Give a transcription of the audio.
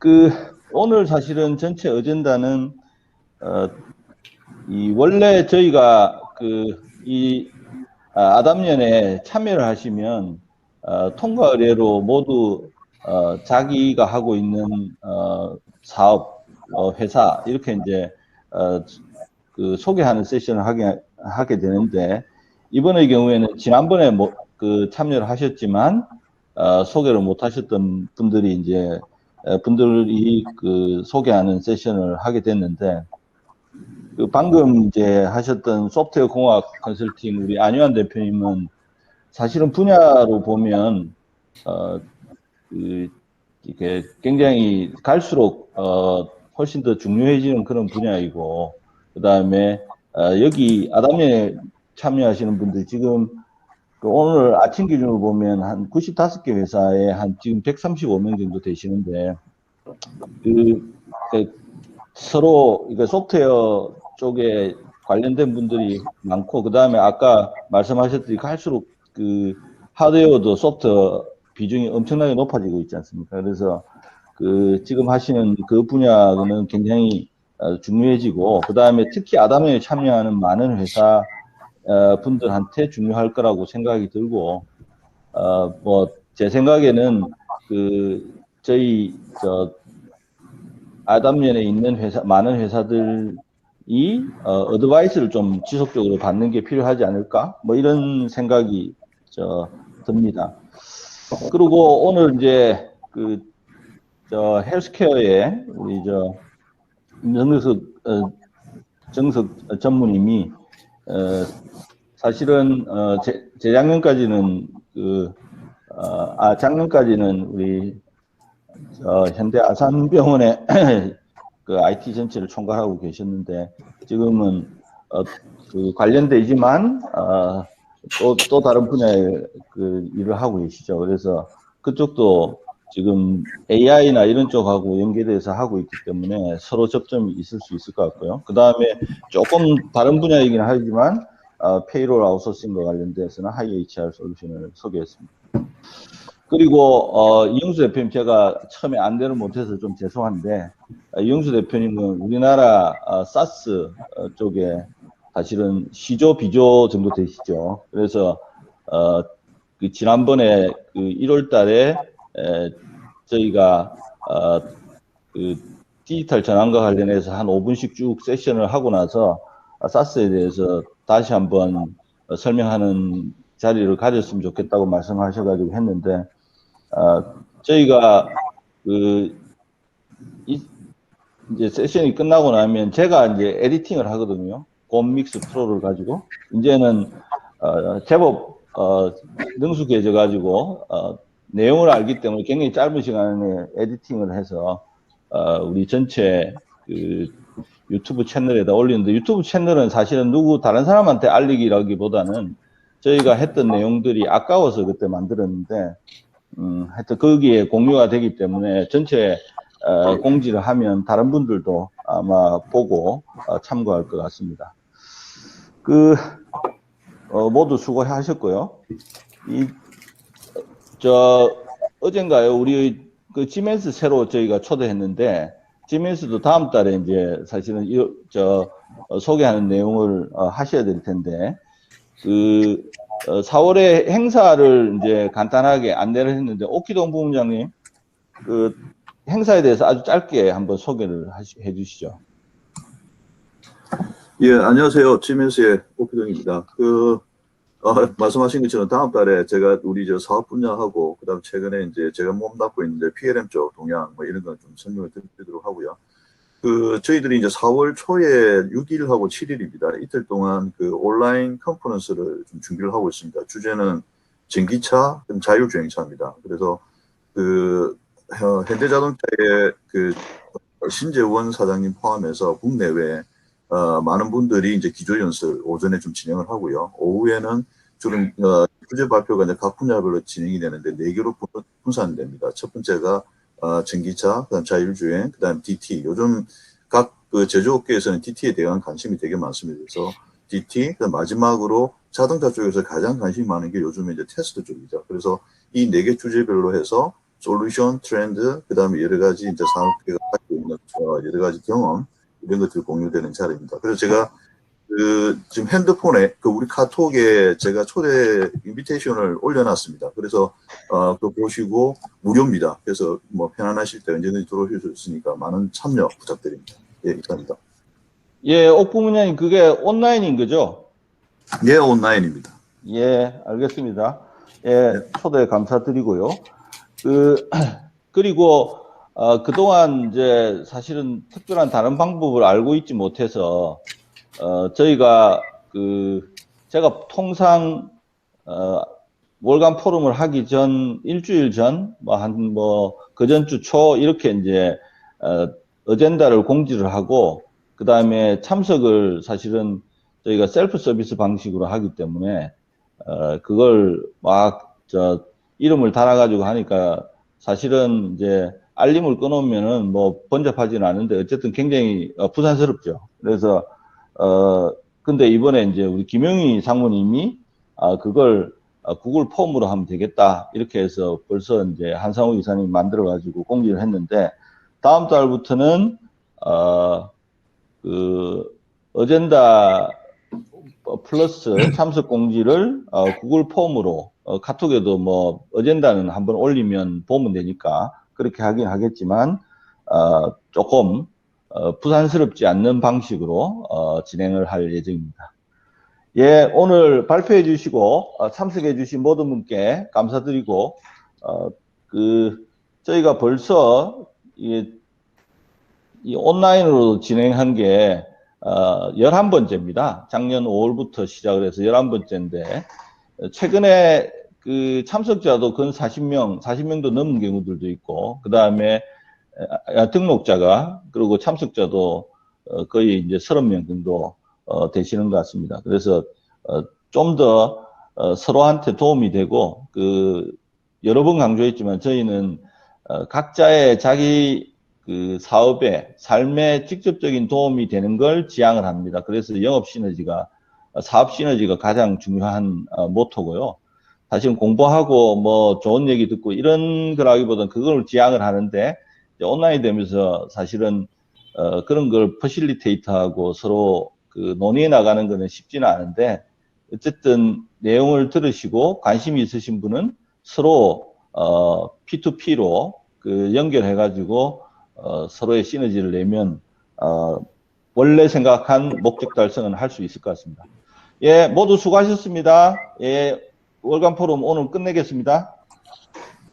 그 오늘 사실은 전체 어젠다는 어, 이 원래 저희가 그 이 아, 담년에 참여를 하시면 어, 통과 의뢰로 모두 어, 자기가 하고 있는 어, 사업 어, 회사 이렇게 이제 어, 그 소개하는 세션을 하게 하게 되는데 이번의 경우에는 지난번에 뭐, 그 참여를 하셨지만 어, 소개를 못 하셨던 분들이 이제 에, 분들이 그 소개하는 세션을 하게 됐는데 그 방금 이제 하셨던 소프트웨어 공학 컨설팅 우리 안유한 대표님은 사실은 분야로 보면 어 그 이게 굉장히 갈수록 어 훨씬 더 중요해지는 그런 분야이고 그 다음에 어 여기 아담에 참여하시는 분들 지금 그 오늘 아침 기준으로 보면 한 95개 회사에 한 지금 135명 정도 되시는데 그, 그 서로 이거 소프트웨어 쪽에 관련된 분들이 많고 그 다음에 아까 말씀하셨듯이 갈수록 그 하드웨어도 소프트웨어 비중이 엄청나게 높아지고 있지 않습니까? 그래서 그 지금 하시는 그 분야는 굉장히 어, 중요해지고 그 다음에 특히 아담에 참여하는 많은 회사 어, 분들한테 중요할 거라고 생각이 들고 어 뭐제 생각에는 그 저희 저 아담면에 있는 회사 많은 회사들이 어, 어드바이스를 좀 지속적으로 받는 게 필요하지 않을까 뭐 이런 생각이 저 듭니다. 그리고 오늘 이제 그 저 헬스케어에 우리 저 임정석 어, 정석 전무님이 어, 사실은 어, 재, 재작년까지는 그 어, 아 작년까지는 우리 어, 현대 아산병원의 그 IT 전체를 총괄하고 계셨는데 지금은 어, 그 관련되지만 어, 또, 또 다른 분야의 그 일을 하고 계시죠. 그래서 그쪽도 지금 AI나 이런 쪽하고 연계돼서 하고 있기 때문에 서로 접점이 있을 수 있을 것 같고요. 그 다음에 조금 다른 분야이긴 하지만 어, 페이롤 아웃소싱과 관련돼서는 하이 HR 솔루션을 소개했습니다. 그리고 어, 이영수 대표님 제가 처음에 안내를 못해서 좀 죄송한데 어, 이영수 대표님은 우리나라 어, 사스 어, 쪽에 사실은 시조 비조 정도 되시죠. 그래서 어, 그 지난번에 그 1월달에 에, 저희가 어, 그 디지털 전환과 관련해서 한 5분씩 쭉 세션을 하고 나서 사스에 대해서 다시 한번 어, 설명하는 자리를 가졌으면 좋겠다고 말씀하셔가지고 했는데 어, 저희가 그 이, 이제 세션이 끝나고 나면 제가 이제 에디팅을 하거든요. 곰믹스 프로를 가지고 이제는 어, 제법 어, 능숙해져 가지고 어, 내용을 알기 때문에 굉장히 짧은 시간에 에디팅을 해서 어, 우리 전체 그 유튜브 채널에다 올리는데 유튜브 채널은 사실은 누구 다른 사람한테 알리기라기보다는 저희가 했던 내용들이 아까워서 그때 만들었는데 음, 하여튼 거기에 공유가 되기 때문에 전체 어, 공지를 하면 다른 분들도 아마 보고 어, 참고할 것 같습니다. 그 어, 모두 수고하셨고요. 이 저 어젠가요 우리 그 지멘스 새로 저희가 초대했는데 지멘스도 다음 달에 이제 사실은 이, 저 어, 소개하는 내용을 어, 하셔야 될 텐데 그 어, 4월에 행사를 이제 간단하게 안내를 했는데 오키동 부문장님 그 행사에 대해서 아주 짧게 한번 소개를 하시, 해주시죠. 예, 안녕하세요. 지멘스의 오피동입니다. 그, 어, 말씀하신 것처럼 다음 달에 제가 우리 저 사업 분야하고, 그 다음 최근에 이제 제가 몸담고 있는데 PLM 쪽 동향 뭐 이런 거좀 설명을 드리도록 하고요. 그, 저희들이 이제 4월 초에 6일하고 7일입니다. 이틀 동안 그 온라인 컨퍼런스를 좀 준비를 하고 있습니다. 주제는 전기차, 자율주행차입니다. 그래서 그, 어, 현대자동차의 그 신재원 사장님 포함해서 국내외 어, 많은 분들이 이제 기조연설 오전에 좀 진행을 하고요. 오후에는 주로 어, 주제 발표가 이제 각 분야별로 진행이 되는데 네 개로 분- 분산됩니다. 첫 번째가 어, 전기차, 그다음 자율주행, 그다음 DT. 요즘 각 그 제조업계에서는 DT에 대한 관심이 되게 많습니다. 그래서 DT, 그다음 마지막으로 자동차 쪽에서 가장 관심이 많은 게 요즘에 이제 테스트 쪽이죠. 그래서 이 네 개 주제별로 해서 솔루션, 트렌드, 그 다음에 여러 가지 이제 산업계가 가지고 있는 어, 여러 가지 경험 이런 것들이 공유되는 자리입니다. 그래서 제가 그 지금 핸드폰에 그 우리 카톡에 제가 초대 인비테이션을 올려놨습니다. 그래서 어, 그 보시고 무료입니다. 그래서 뭐 편안하실 때 언제든지 들어오실 수 있으니까 많은 참여 부탁드립니다. 예, 이상입니다. 예, 옥부문장님 그게 온라인인 거죠? 예, 온라인입니다. 예, 알겠습니다. 예, 초대 감사드리고요. 그, 그리고, 어, 그동안 이제 사실은 특별한 다른 방법을 알고 있지 못해서, 어, 저희가 그, 제가 통상, 어, 월간 포럼을 하기 전, 일주일 전, 뭐, 한, 뭐, 그 전 주 초, 이렇게 이제, 어, 어젠다를 공지를 하고, 그 다음에 참석을 사실은 저희가 셀프 서비스 방식으로 하기 때문에, 어, 그걸 막, 저, 이름을 달아가지고 하니까 사실은 이제 알림을 끊으면은 뭐 번잡하지는 않은데 어쨌든 굉장히 어, 부산스럽죠. 그래서, 어, 근데 이번에 이제 우리 김영희 상무님이 아, 그걸 어, 구글 폼으로 하면 되겠다. 이렇게 해서 벌써 이제 한상우 이사님이 만들어 가지고 공지를 했는데 다음 달부터는, 어, 그, 어젠다 어, 플러스 참석 공지를 어, 구글 폼으로 어, 카톡에도 뭐 어젠다는 한번 올리면 보면 되니까 그렇게 하긴 하겠지만 어, 조금 어, 부산스럽지 않는 방식으로 어, 진행을 할 예정입니다. 예, 오늘 발표해 주시고 어, 참석해 주신 모든 분께 감사드리고 어, 그 저희가 벌써 이, 이 온라인으로 진행한 게 어, 11번째입니다. 작년 5월부터 시작을 해서 11번째인데, 최근에 그 참석자도 근 40명, 40명도 넘은 경우들도 있고, 그 다음에 등록자가, 그리고 참석자도 어, 거의 이제 30명 정도 어, 되시는 것 같습니다. 그래서 어, 좀더 서로한테 도움이 되고, 그, 여러 번 강조했지만 저희는 어, 각자의 자기 그 사업에 삶에 직접적인 도움이 되는 걸 지향을 합니다. 그래서 영업 시너지가 사업 시너지가 가장 중요한 어, 모토고요. 사실 공부하고 뭐 좋은 얘기 듣고 이런 거라기보다는 그걸 지향을 하는데 온라인 되면서 사실은 어, 그런 걸 퍼실리테이터하고 서로 그 논의해 나가는 거는 쉽지는 않은데 어쨌든 내용을 들으시고 관심이 있으신 분은 서로 어, P2P로 그 연결해 가지고 어, 서로의 시너지를 내면 어, 원래 생각한 목적 달성은 할 수 있을 것 같습니다. 예, 모두 수고하셨습니다. 예, 월간 포럼 오늘 끝내겠습니다.